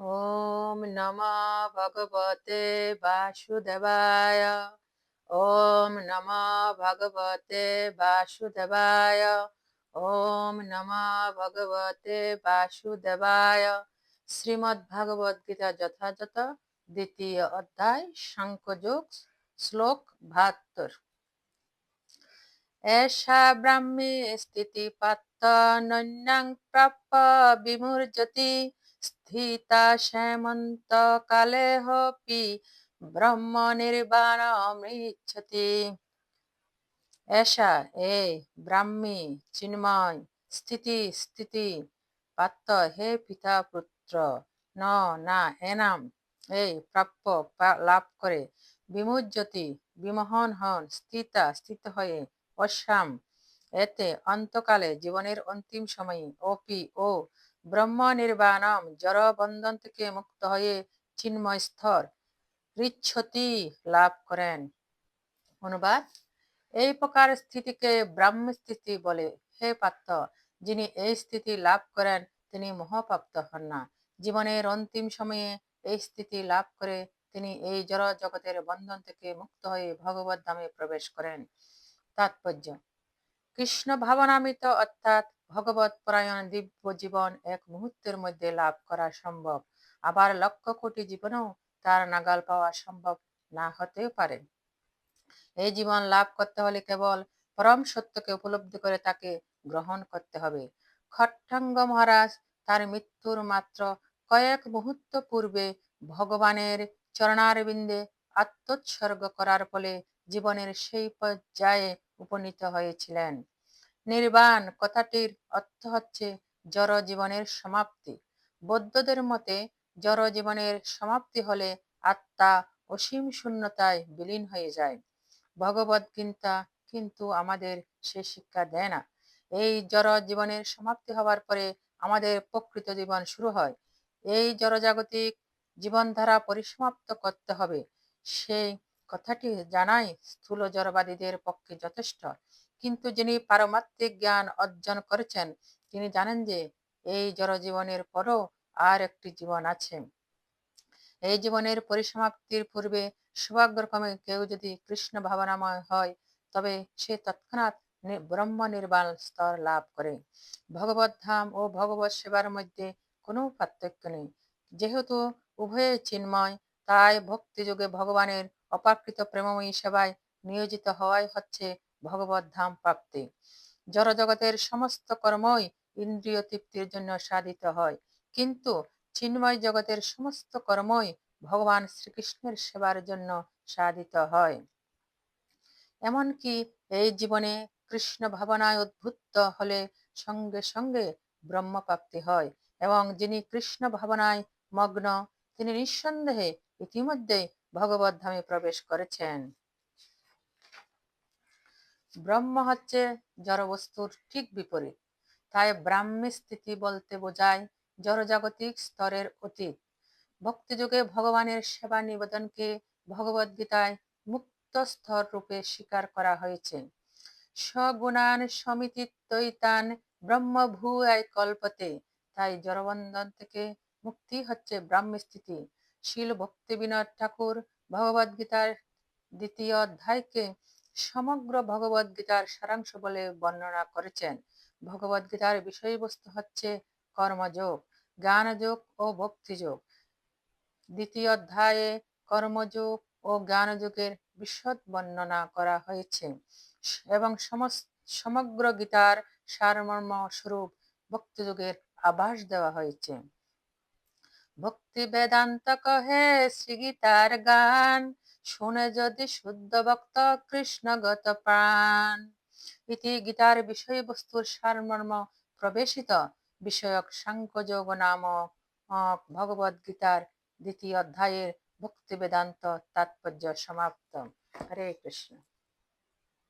ওম নমঃ ভগবতে বাসুদেবায় ওম নমঃ ভগবতে বাসুদেবায় ওম নমঃ ভগবতে বাসুদেবায় শ্রীমদ্ ভাগবত গীতা যথাযথ দ্বিতীয় অধ্যায় সাংকযোগ শ্লোক বাহাত্তর এষা ব্রাহ্মী স্থিতি পাত্ত নন্যাং প্রাপ্য বিমূর্জতি স্থিতা শ্যামন্ত কালেহপি ব্রহ্ম নির্বাণ নির্বাণমৃচ্ছতি এষা এ ব্রাহ্মী চিন্ময় স্থিতি স্থিতি পাত্র হে পিতা পুত্র ন না এনাম এই প্রাপ্য লাভ করে বিমুজ্জতি, বিমোহন হন, স্থিতা, স্থিত হয়ে অশ্যাম। এতে অন্তকালে জীবনের অন্তিম সময়ে অপি ও ব্রহ্ম নির্বাণম জড় বন্ধন থেকে মুক্ত হয়ে চিন্ময় স্তর রিচ্ছতি লাভ করেন। অনুবাদ, এই প্রকার স্থিতিকে ব্রাহ্ম স্থিতি বলে। হে পাত্র, যিনি এই স্থিতি লাভ করেন, তিনি মহাপ্রাপ্ত হন না। জীবনের অন্তিম সময়ে এই স্থিতি লাভ করে তিনি এই জড় জগতের বন্ধন থেকে মুক্ত হয়ে ভগবত ধামে প্রবেশ করেন। তাৎপর্য, কৃষ্ণ ভাবনামিত অর্থাৎ ভগবত পরায়ণ দিব্য জীবন এক মুহূর্তের মধ্যে লাভ করা সম্ভব। আবার লক্ষ কোটি জীবনেও তার নাগাল পাওয়া সম্ভব না হতেও পারে। এই জীবন লাভ করতে হলে কেবল পরম সত্যকে উপলব্ধি করে তাকে গ্রহণ করতে হবে। খট্টাঙ্গ মহারাজ, তার মৃত্যুর মাত্র কয়েক মুহূর্ত পূর্বে ভগবানের চরণারবিন্দে আত্মোৎসর্গ করার ফলে জীবনের সেই পর্যায়ে উপনীত হয়েছিলেন। নির্বাণ কথাটির অর্থ হচ্ছে জড় জীবনের সমাপ্তি। বৌদ্ধদের মতে জড় জীবনের সমাপ্তি হলে আত্মা অসীম শূন্যতায় বিলীন হয়ে যায়। ভগবত গীতা কিন্তু আমাদের সে শিক্ষা দেয় না। এই জড় জীবনের সমাপ্তি হওয়ার পরে আমাদের প্রকৃত জীবন শুরু হয়। এই জড়জাগতিক জীবনধারা পরিসমাপ্ত করতে হবে। সেই কথাটি জানাই স্থূল জড়বাদীদের পক্ষে যথেষ্ট। কিন্তু যিনি পারমাত্মিক জ্ঞান অর্জন করেছেন, তিনি জানেন যে এই জড়জীবনের পরও আর একটি জীবন আছে। এই জীবনের পরিসমাপ্তির পূর্বে সৌভাগ্যক্রমে কেউ যদি কৃষ্ণ ভাবনাময় হয়, তবে সে তৎক্ষণাৎ ব্রহ্ম নির্বাণ স্তর লাভ করে। ভগবত ধাম ও ভগবত সেবার মধ্যে কোনো পার্থক্য নেই। যেহেতু উভয়ে চিন্ময়, তাই ভক্তিযোগে ভগবানের অপাকৃত প্রেমময়ী সেবায় নিয়োজিত হওয়াই হচ্ছে ভগবত ধাম প্রাপ্তি। জড়জগতের সমস্ত কর্মই ইন্দ্রিয় তৃপ্তির জন্য সাধিত হয়। কিন্তু চিন্ময় জগতের সমস্ত কর্মই ভগবান শ্রীকৃষ্ণের সেবার জন্য সাধিত হয়। এমনকি এই জীবনে কৃষ্ণ ভাবনায় উদ্ভুত হলে সঙ্গে সঙ্গে ব্রহ্মপ্রাপ্তি হয় এবং যিনি কৃষ্ণ ভাবনায় মগ্ন, তিনি নিঃসন্দেহে ইতিমধ্যে ভগবত ধামে প্রবেশ করেছেন। ব্রহ্ম হচ্ছে জড়বস্তুর ঠিক বিপরীত। তাই ব্রাহ্মী স্থিতি বলতে বোঝায় জড়জাগতিক স্তরের অতীত। ভক্তিযুগে ভগবানের সেবা নিবেদনকে ভগবদ্গীতায় মুক্ত স্তর রূপে স্বীকার করা হয়েছে। সগুণান সমিতিত্বইতান ব্রহ্মভূয় কল্পতে, তাই জড়বন্ধন থেকে মুক্তি হচ্ছে ব্রাহ্মী স্থিতি। শিল ভক্তি বিনোদ ঠাকুর ভগবদ্গীতার দ্বিতীয় অধ্যায়কে সমগ্র ভগবদ্গীতার সারাংশ বলে বর্ণনা করেছেন। ভগবদ্গীতার বিষয়বস্তু হচ্ছে কর্মযোগ, জ্ঞানযোগ ও ভক্তিযোগ। দ্বিতীয় অধ্যায়ে কর্মযোগ ও জ্ঞানযোগের বিশদ বর্ণনা করা হয়েছে। এবং সমগ্র গীতার সারমর্ম স্বরূপ ভক্তিযোগের আভাস দেওয়া হয়েছে। ভক্তি বেদান্ত কহে শ্রী গীতার গান শুনে যদি শুদ্ধ ভক্ত কৃষ্ণগত প্রাণ ইতি গীতার বিষয়বস্তুর সারমর্ম প্রবেশিত, বিষয়ক সাংকযোগ নামক ভগবদ গীতার দ্বিতীয় অধ্যায়ের ভক্তি বেদান্ত তাৎপর্য সমাপ্ত। হরে কৃষ্ণ।